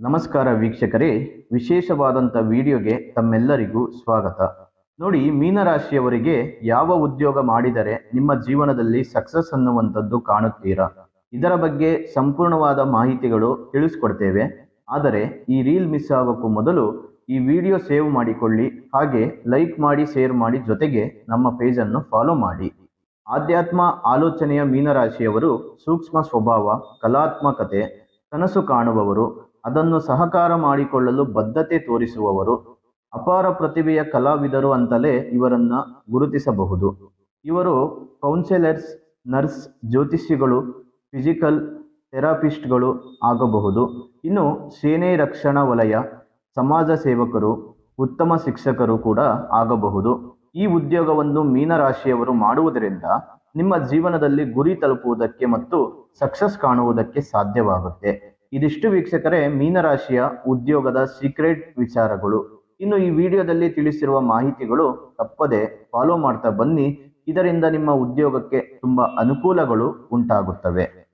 ನಮಸ್ಕಾರ ವೀಕ್ಷಕರೇ ವಿಶೇಷವಾದಂಥ ವಿಡಿಯೋಗೆ ತಮ್ಮೆಲ್ಲರಿಗೂ ಸ್ವಾಗತ. ನೋಡಿ, ಮೀನರಾಶಿಯವರಿಗೆ ಯಾವ ಉದ್ಯೋಗ ಮಾಡಿದರೆ ನಿಮ್ಮ ಜೀವನದಲ್ಲಿ ಸಕ್ಸಸ್ ಅನ್ನುವಂಥದ್ದು ಕಾಣುತ್ತೀರಾ? ಇದರ ಬಗ್ಗೆ ಸಂಪೂರ್ಣವಾದ ಮಾಹಿತಿಗಳು ತಿಳಿಸ್ಕೊಡ್ತೇವೆ. ಆದರೆ, ಈ ರೀಲ್ ಮಿಸ್ ಆಗೋಕ್ಕೂ ಮೊದಲು ಈ ವಿಡಿಯೋ ಸೇವ್ ಮಾಡಿಕೊಳ್ಳಿ, ಹಾಗೆ ಲೈಕ್ ಮಾಡಿ ಶೇರ್ ಮಾಡಿ ಜೊತೆಗೆ ನಮ್ಮ ಪೇಜನ್ನು ಫಾಲೋ ಮಾಡಿ. ಆಧ್ಯಾತ್ಮ ಆಲೋಚನೆಯ ಮೀನರಾಶಿಯವರು ಸೂಕ್ಷ್ಮ ಸ್ವಭಾವ, ಕಲಾತ್ಮಕತೆ, ಕನಸು ಕಾಣುವವರು ಅದನ್ನು ಸಹಕಾರ ಮಾಡಿಕೊಳ್ಳಲು ಬದ್ಧತೆ ತೋರಿಸುವವರು, ಅಪಾರ ಪ್ರತಿಭೆಯ ಕಲಾವಿದರು ಅಂತಲೇ ಇವರನ್ನ ಗುರುತಿಸಬಹುದು. ಇವರು ಕೌನ್ಸಿಲರ್ಸ್, ನರ್ಸ್ ಜ್ಯೋತಿಷಿಗಳು ಫಿಸಿಕಲ್ ಥೆರಪಿಸ್ಟ್ಗಳು ಆಗಬಹುದು. ಇನ್ನು ಸೇನೆ ರಕ್ಷಣಾ ವಲಯ, ಸಮಾಜ ಸೇವಕರು, ಉತ್ತಮ ಶಿಕ್ಷಕರು ಕೂಡ ಆಗಬಹುದು. ಈ ಉದ್ಯೋಗವನ್ನು ಮೀನರಾಶಿಯವರು ಮಾಡುವುದರಿಂದ ನಿಮ್ಮ ಜೀವನದಲ್ಲಿ ಗುರಿ ತಲುಪುವುದಕ್ಕೆ ಮತ್ತು ಸಕ್ಸಸ್ ಕಾಣುವುದಕ್ಕೆ ಸಾಧ್ಯವಾಗುತ್ತೆ. ಇದಿಷ್ಟು ವೀಕ್ಷಕರೇ ಮೀನರಾಶಿಯ ಉದ್ಯೋಗದ ಸೀಕ್ರೆಟ್ ವಿಚಾರಗಳು. ಇನ್ನು ಈ ವಿಡಿಯೋದಲ್ಲಿ ತಿಳಿಸಿರುವ ಮಾಹಿತಿಗಳು ತಪ್ಪದೆ ಫಾಲೋ ಮಾಡ್ತಾ ಬನ್ನಿ. ಇದರಿಂದ ನಿಮ್ಮ ಉದ್ಯೋಗಕ್ಕೆ ತುಂಬಾ ಅನುಕೂಲಗಳು ಉಂಟಾಗುತ್ತವೆ.